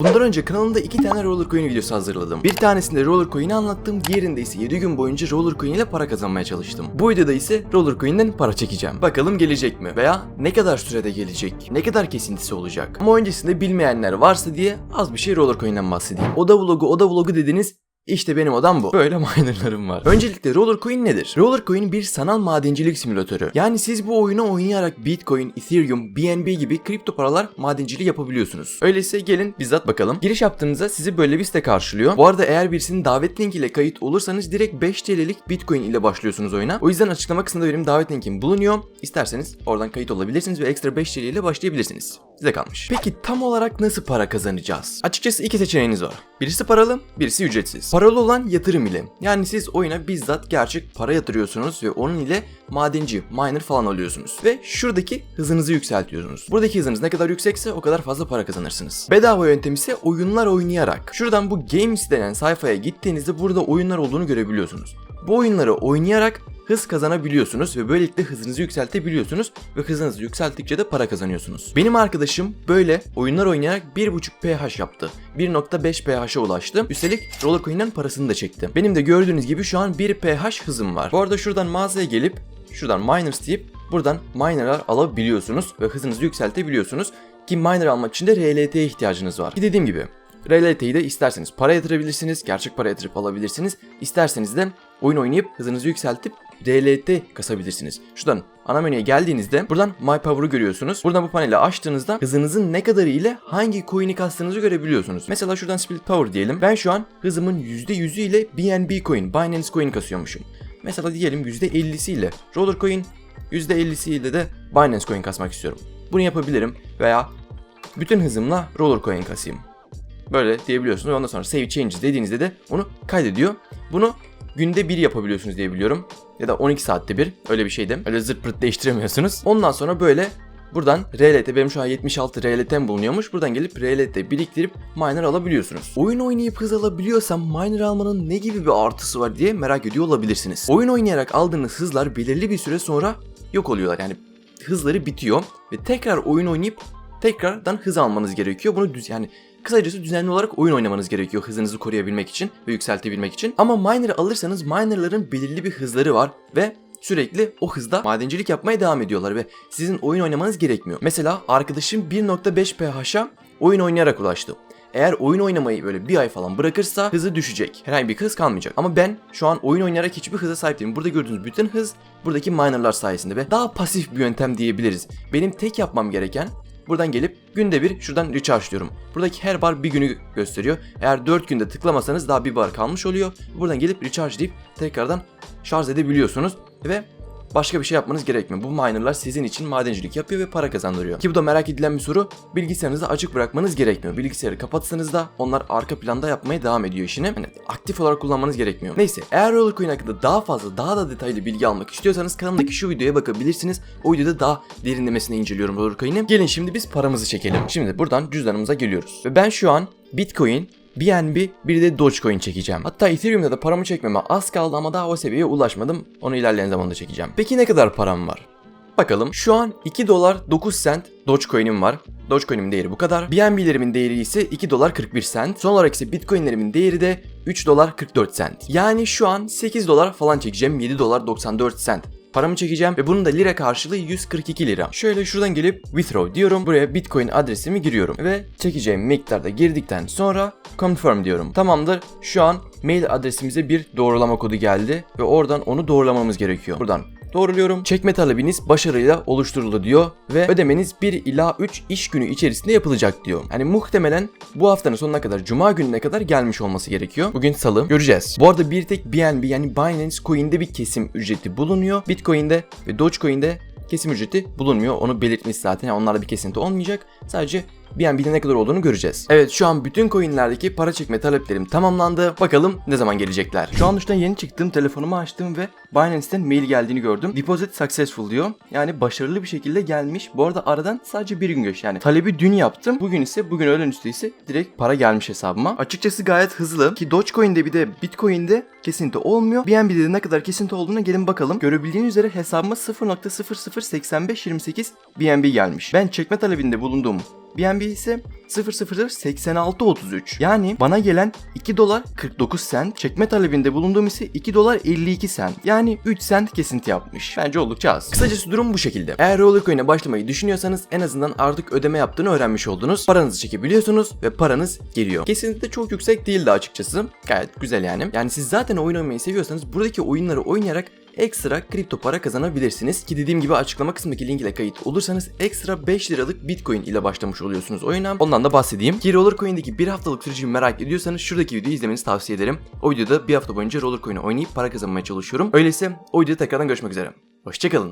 Bundan önce kanalımda iki tane roller coin videosu hazırladım. Bir tanesinde roller coin'i anlattım, diğerinde ise 7 gün boyunca roller coin ile para kazanmaya çalıştım. Bu videoda ise roller coin'den para çekeceğim. Bakalım gelecek mi? Veya ne kadar sürede gelecek? Ne kadar kesintisi olacak? Ama öncesinde bilmeyenler varsa diye az bir şey roller coin'den bahsedeyim. Oda vlogu, oda vlogu dediniz işte benim odam bu. Böyle minerlarım var. Öncelikle Rollercoin nedir? Rollercoin bir sanal madencilik simülatörü. Yani siz bu oyunu oynayarak Bitcoin, Ethereum, BNB gibi kripto paralar madenciliği yapabiliyorsunuz. Öyleyse gelin bizzat bakalım. Giriş yaptığınızda sizi böyle bir site karşılıyor. Bu arada eğer birisinin davet linkiyle kayıt olursanız direkt 5 TL'lik Bitcoin ile başlıyorsunuz oyuna. O yüzden açıklama kısmında benim davet linkim bulunuyor. İsterseniz oradan kayıt olabilirsiniz ve ekstra 5 TL ile başlayabilirsiniz. Size kalmış. Peki tam olarak nasıl para kazanacağız? Açıkçası iki seçeneğiniz var. Birisi paralı, birisi ücretsiz. Paralı olan yatırım ile. Yani siz oyuna bizzat gerçek para yatırıyorsunuz ve onun ile madenci, miner falan alıyorsunuz. Ve şuradaki hızınızı yükseltiyorsunuz. Buradaki hızınız ne kadar yüksekse o kadar fazla para kazanırsınız. Bedava yöntem ise oyunlar oynayarak. Şuradan bu Games denen sayfaya gittiğinizde burada oyunlar olduğunu görebiliyorsunuz. Bu oyunları oynayarak hız kazanabiliyorsunuz ve böylelikle hızınızı yükseltebiliyorsunuz ve hızınızı yükselttikçe de para kazanıyorsunuz. Benim arkadaşım böyle oyunlar oynayarak 1.5 pH yaptı. 1.5 pH'e ulaştı. Üstelik Rollercoin'den parasını da çekti. Benim de gördüğünüz gibi şu an 1 pH hızım var. Bu arada şuradan mağazaya gelip şuradan miners deyip buradan minerlar alabiliyorsunuz ve hızınızı yükseltebiliyorsunuz. Ki miner almak için de RLT'ye ihtiyacınız var. Ki dediğim gibi RLT'yi de isterseniz para yatırabilirsiniz, gerçek para yatırıp alabilirsiniz. İsterseniz de oyun oynayıp hızınızı yükseltip RLT kasabilirsiniz. Şuradan ana menüye geldiğinizde buradan My Power'ı görüyorsunuz. Buradan bu paneli açtığınızda hızınızın ne kadarı ile hangi coin'i kastığınızı görebiliyorsunuz. Mesela şuradan Split Power diyelim. Ben şu an hızımın %100'ü ile BNB coin, Binance coin kasıyormuşum. Mesela diyelim %50'si ile Roller coin, %50'si ile de Binance coin kasmak istiyorum. Bunu yapabilirim veya bütün hızımla Roller coin kasayım. Böyle diyebiliyorsunuz ondan sonra save changes dediğinizde de onu kaydediyor. Bunu günde bir yapabiliyorsunuz diye biliyorum. Ya da 12 saatte bir öyle bir şeydi. Öyle zırt pırt değiştiremiyorsunuz. Ondan sonra böyle buradan RLT benim şu an 76 RLT'm bulunuyormuş. Buradan gelip RLT biriktirip miner alabiliyorsunuz. Oyun oynayıp hız alabiliyorsam miner almanın ne gibi bir artısı var diye merak ediyor olabilirsiniz. Oyun oynayarak aldığınız hızlar belirli bir süre sonra yok oluyorlar. Yani hızları bitiyor ve tekrar oyun oynayıp tekrardan hız almanız gerekiyor. Bunu düz yani Kısacası düzenli olarak oyun oynamanız gerekiyor hızınızı koruyabilmek için ve yükseltebilmek için. Ama miner'ı alırsanız miner'ların belirli bir hızları var ve sürekli o hızda madencilik yapmaya devam ediyorlar ve sizin oyun oynamanız gerekmiyor. Mesela arkadaşım 1.5 pH'a oyun oynayarak ulaştı. Eğer oyun oynamayı böyle bir ay falan bırakırsa hızı düşecek. Herhangi bir hız kalmayacak. Ama ben şu an oyun oynayarak hiçbir hıza sahip değilim. Burada gördüğünüz bütün hız buradaki minerlar sayesinde ve daha pasif bir yöntem diyebiliriz. Benim tek yapmam gereken Buradan gelip günde bir şuradan recharge diyorum. Buradaki her bar bir günü gösteriyor. Eğer 4 günde tıklamasanız daha bir bar kalmış oluyor. Buradan gelip recharge deyip tekrardan şarj edebiliyorsunuz ve başka bir şey yapmanız gerekmiyor. Bu minerlar sizin için madencilik yapıyor ve para kazandırıyor. Ki bu da merak edilen bir soru. Bilgisayarınızı açık bırakmanız gerekmiyor. Bilgisayarı kapatsanız da onlar arka planda yapmaya devam ediyor işini. Yani aktif olarak kullanmanız gerekmiyor. Neyse eğer Rollercoin hakkında daha fazla daha da detaylı bilgi almak istiyorsanız kanalımdaki şu videoya bakabilirsiniz. O videoda daha derinlemesine inceliyorum Rollercoin'i. Gelin şimdi biz paramızı çekelim. Şimdi buradan cüzdanımıza geliyoruz. Ve ben şu an Bitcoin, BNB bir de Dogecoin çekeceğim. Hatta Ethereum'da da paramı çekmeme az kaldı ama daha o seviyeye ulaşmadım. Onu ilerleyen zamanda çekeceğim. Peki ne kadar param var? Bakalım şu an 2 dolar 9 cent Dogecoin'im var. Dogecoin'imin değeri bu kadar. BNB'lerimin değeri ise 2 dolar 41 cent. Son olarak ise Bitcoin'lerimin değeri de 3 dolar 44 cent. Yani şu an 8 dolar falan çekeceğim. 7 dolar 94 cent paramı çekeceğim ve bunun da lira karşılığı 142 lira. Şöyle şuradan gelip withdraw diyorum. Buraya bitcoin adresimi giriyorum ve çekeceğim miktarda girdikten sonra confirm diyorum. Tamamdır. Şu an mail adresimize bir doğrulama kodu geldi ve oradan onu doğrulamamız gerekiyor. Buradan doğruluyorum. Çekme talebiniz başarıyla oluşturuldu diyor ve ödemeniz 1 ila 3 iş günü içerisinde yapılacak diyor. Yani muhtemelen bu haftanın sonuna kadar cuma gününe kadar gelmiş olması gerekiyor. Bugün salı göreceğiz. Bu arada bir tek BNB yani Binance Coin'de bir kesim ücreti bulunuyor. Bitcoin'de ve Dogecoin'de kesim ücreti bulunmuyor. Onu belirtmiş zaten. Yani onlarda bir kesinti olmayacak. Sadece BNB'de ne kadar olduğunu göreceğiz. Evet şu an bütün coinlerdeki para çekme taleplerim tamamlandı. Bakalım ne zaman gelecekler. Şu an duştan yeni çıktım. Telefonumu açtım ve Binance'ten mail geldiğini gördüm. Deposit successful diyor. Yani başarılı bir şekilde gelmiş. Bu arada aradan sadece bir gün geç. Yani talebi dün yaptım. Bugün ise bugün öğlen üstü ise direkt para gelmiş hesabıma. Açıkçası gayet hızlı. Ki Dogecoin'de bir de Bitcoin'de kesinti olmuyor. BNB'de de ne kadar kesinti olduğuna gelin bakalım. Görebildiğiniz üzere hesabıma 0.008528 BNB gelmiş. Ben çekme talebinde bulunduğum BNB ise 0.008633. Yani bana gelen 2 dolar 49 sent, çekme talebinde bulunduğum ise 2 dolar 52 sent. Yani 3 sent kesinti yapmış. Bence oldukça az. Kısacası durum bu şekilde. Eğer Rollercoin'e başlamayı düşünüyorsanız en azından artık ödeme yaptığını öğrenmiş oldunuz. Paranızı çekebiliyorsunuz ve paranız geliyor. Kesinlikle çok yüksek değildi açıkçası. Gayet güzel yani. Yani siz zaten oyun oynamayı seviyorsanız buradaki oyunları oynayarak ekstra kripto para kazanabilirsiniz. Ki dediğim gibi açıklama kısmındaki link ile kayıt olursanız ekstra 5 liralık bitcoin ile başlamış oluyorsunuz oyuna. Ondan da bahsedeyim. Ki Rollercoin'deki bir haftalık sürecimi merak ediyorsanız şuradaki videoyu izlemenizi tavsiye ederim. O videoda bir hafta boyunca Rollercoin'i oynayıp para kazanmaya çalışıyorum. Öyleyse o videoda tekrardan görüşmek üzere. Hoşçakalın.